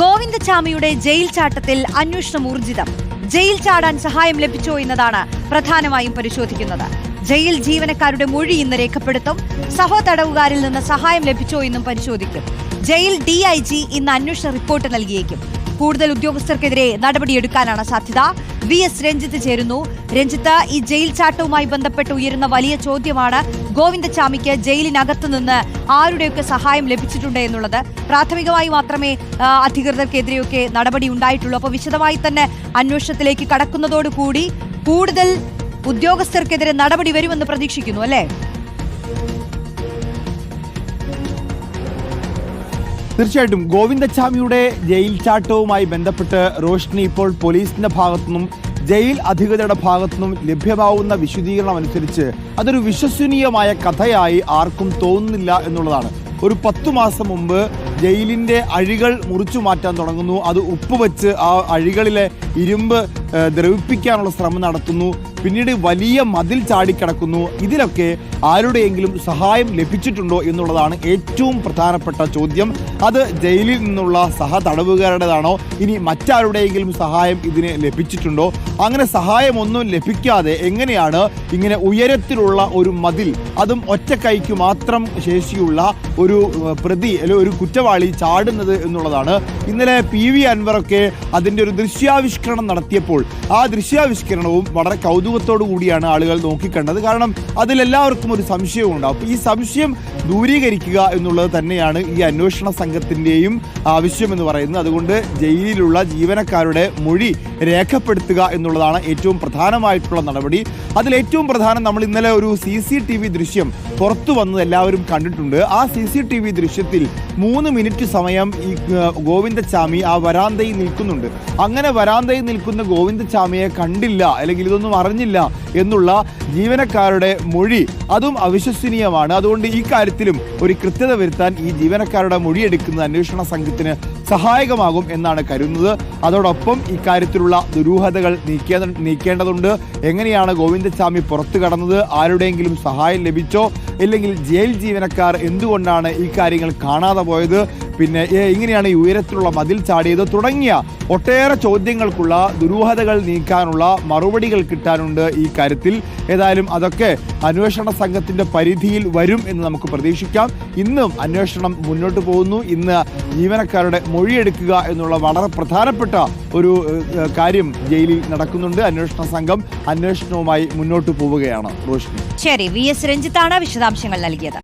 ഗോവിന്ദചാമിയുടെ jail ചാട്ടത്തിൽ അന്വേഷണം ഊർജിതം. Jail ചാടാൻ സഹായം ലഭിച്ചോ എന്നതാണ് പ്രധാനമായും പരിശോധിക്കുന്നത്. ജയിൽ ജീവനക്കാരുടെ മൊഴി ഇന്ന് രേഖപ്പെടുത്തും. സഹതടവുകാരിൽ നിന്ന് സഹായം ലഭിച്ചോ എന്നും പരിശോധിക്കും. ജയിൽ ഡി ഇന്ന് അന്വേഷണ റിപ്പോർട്ട് നൽകിയേക്കും. കൂടുതൽ ഉദ്യോഗസ്ഥർക്കെതിരെ നടപടിയെടുക്കാനാണ് സാധ്യത. വി എസ് രഞ്ജിത്ത് ചേരുന്നു. രഞ്ജിത്ത് ഈ ജയിൽ ചാട്ടവുമായി ബന്ധപ്പെട്ട് ഉയരുന്ന വലിയ ചോദ്യമാണ് ഗോവിന്ദചാമിക്ക് ജയിലിനകത്തു നിന്ന് ആരുടെയൊക്കെ സഹായം ലഭിച്ചിട്ടുണ്ട് എന്നുള്ളത്. പ്രാഥമികമായി മാത്രമേ അധികൃതർക്കെതിരെയൊക്കെ നടപടി ഉണ്ടായിട്ടുള്ളൂ. അപ്പോൾ വിശദമായി തന്നെ അന്വേഷണത്തിലേക്ക് കടക്കുന്നതോടുകൂടി കൂടുതൽ ഉദ്യോഗസ്ഥർക്കെതിരെ നടപടി വരുമെന്ന് പ്രതീക്ഷിക്കുന്നു അല്ലേ? തീർച്ചയായിട്ടും ഗോവിന്ദച്ചാമിയുടെ ജയിൽ ചാട്ടവുമായി ബന്ധപ്പെട്ട് റോഷ്നി ഇപ്പോൾ പോലീസിന്റെ ഭാഗത്തുനിന്നും ജയിൽ അധികൃതരുടെ ഭാഗത്തുനിന്നും ലഭ്യമാവുന്ന വിശദീകരണം അനുസരിച്ച് അതൊരു വിശ്വസനീയമായ കഥയായി ആർക്കും തോന്നുന്നില്ല എന്നുള്ളതാണ്. ഒരു പത്തു മാസം മുമ്പ് ജയിലിന്റെ അഴികൾ മുറിച്ചു മാറ്റാൻ തുടങ്ങുന്നു. അത് ഉപ്പ് വെച്ച് ആ അഴികളിലെ ഇരുമ്പ് ദ്രവിപ്പിക്കാനുള്ള ശ്രമം നടത്തുന്നു. പിന്നീട് വലിയ മതിൽ ചാടിക്കിടക്കുന്നു ഇതിലൊക്കെ ആരുടെയെങ്കിലും സഹായം ലഭിച്ചിട്ടുണ്ടോ എന്നുള്ളതാണ് ഏറ്റവും പ്രധാനപ്പെട്ട ചോദ്യം. അത് ജയിലിൽ നിന്നുള്ള സഹ സഹതടവുകാരുടേതാണോ? ഇനി മറ്റാരുടെയെങ്കിലും സഹായം ഇതിന് ലഭിച്ചിട്ടുണ്ടോ? അങ്ങനെ സഹായമൊന്നും ലഭിക്കാതെ എങ്ങനെയാണ് ഇങ്ങനെ ഉയരത്തിലുള്ള ഒരു മതിൽ അതും ഒറ്റക്കൈക്ക് മാത്രം ശേഷിയുള്ള ഒരു പ്രതി അല്ലെങ്കിൽ ഒരു കുറ്റവാളി ചാടുന്നത് എന്നുള്ളതാണ്. ഇന്നലെ പി വി അൻവറൊക്കെ അതിന്റെ ഒരു ദൃശ്യാവിഷ്കരണം നടത്തിയപ്പോൾ ആ ദൃശ്യാവിഷ്കരണവും വളരെ കൗതുകത്തോടു കൂടിയാണ് ആളുകൾ നോക്കിക്കണ്ടത്. കാരണം അതിലെല്ലാവർക്കും ഒരു സംശയവും ഉണ്ടാവും ഈ സംശയം ദൂരീകരിക്കുക എന്നുള്ളത് തന്നെയാണ് ഈ അന്വേഷണ സംഘത്തിന്റെയും ആവശ്യം എന്ന് പറയുന്നത്. അതുകൊണ്ട് ജയിലിലുള്ള ജീവനക്കാരുടെ മൊഴി രേഖപ്പെടുത്തുക എന്നുള്ളതാണ് ഏറ്റവും പ്രധാനമായിട്ടുള്ള നടപടി. അതിൽ ഏറ്റവും പ്രധാനം നമ്മൾ ഇന്നലെ ഒരു സി സി ടി വി ദൃശ്യം പുറത്തു വന്നത് എല്ലാവരും കണ്ടിട്ടുണ്ട്. ആ സി സി ടി വി ദൃശ്യത്തിൽ മൂന്ന് മിനിറ്റ് സമയം ഈ ഗോവിന്ദച്ചാമി ആ വരാന്തയിൽ നിൽക്കുന്നുണ്ട്. അങ്ങനെ വരാന്തയിൽ നിൽക്കുന്ന ഗോവിന്ദച്ചാമിയെ കണ്ടില്ല അല്ലെങ്കിൽ ഇതൊന്നും അറിഞ്ഞില്ല എന്നുള്ള ജീവനക്കാരുടെ മൊഴി അതും അവിശ്വസനീയമാണ്. അതുകൊണ്ട് ഈ കാര്യത്തിലും ഒരു കൃത്യത വരുത്താൻ ഈ ജീവനക്കാരുടെ മൊഴി എടുക്കുന്ന അന്വേഷണ സംഘത്തിന് സഹായകമാകും എന്നാണ് കരുതുന്നത്. അതോടൊപ്പം ഇക്കാര്യത്തിലുള്ള ദുരൂഹതകൾ നീക്കിയ നീക്കേണ്ടതുണ്ട്. എങ്ങനെയാണ് ഗോവിന്ദസ്വാമി പുറത്തു കടന്നത്? ആരുടെയെങ്കിലും സഹായം ലഭിച്ചോ? ഇല്ലെങ്കിൽ ജയിൽ ജീവനക്കാർ എന്തുകൊണ്ടാണ് ഈ കാര്യങ്ങൾ കാണാതെ പോയത്? പിന്നെ ഇങ്ങനെയാണ് ഈ ഉയരത്തിലുള്ള മതിൽ ചാടിയത്. തുടങ്ങിയ ഒട്ടേറെ ചോദ്യങ്ങൾക്കുള്ള ദുരൂഹതകൾ നീക്കാനുള്ള മറുപടികൾ കിട്ടാനുണ്ട് ഈ കാര്യത്തിൽ. ഏതായാലും അതൊക്കെ അന്വേഷണ സംഘത്തിന്റെ പരിധിയിൽ വരും എന്ന് നമുക്ക് പ്രതീക്ഷിക്കാം. ഇന്നും അന്വേഷണം മുന്നോട്ട് പോകുന്നു. ഇന്ന് ജീവനക്കാരുടെ മൊഴിയെടുക്കുക എന്നുള്ള വളരെ പ്രധാനപ്പെട്ട ഒരു കാര്യം ജയിലിൽ നടക്കുന്നുണ്ട്. അന്വേഷണ സംഘം അന്വേഷണവുമായി മുന്നോട്ട് പോവുകയാണ്. റോഷിനി. ശരി വി എസ് രഞ്ജിത്താണ് വിശദാംശങ്ങൾ നൽകിയത്.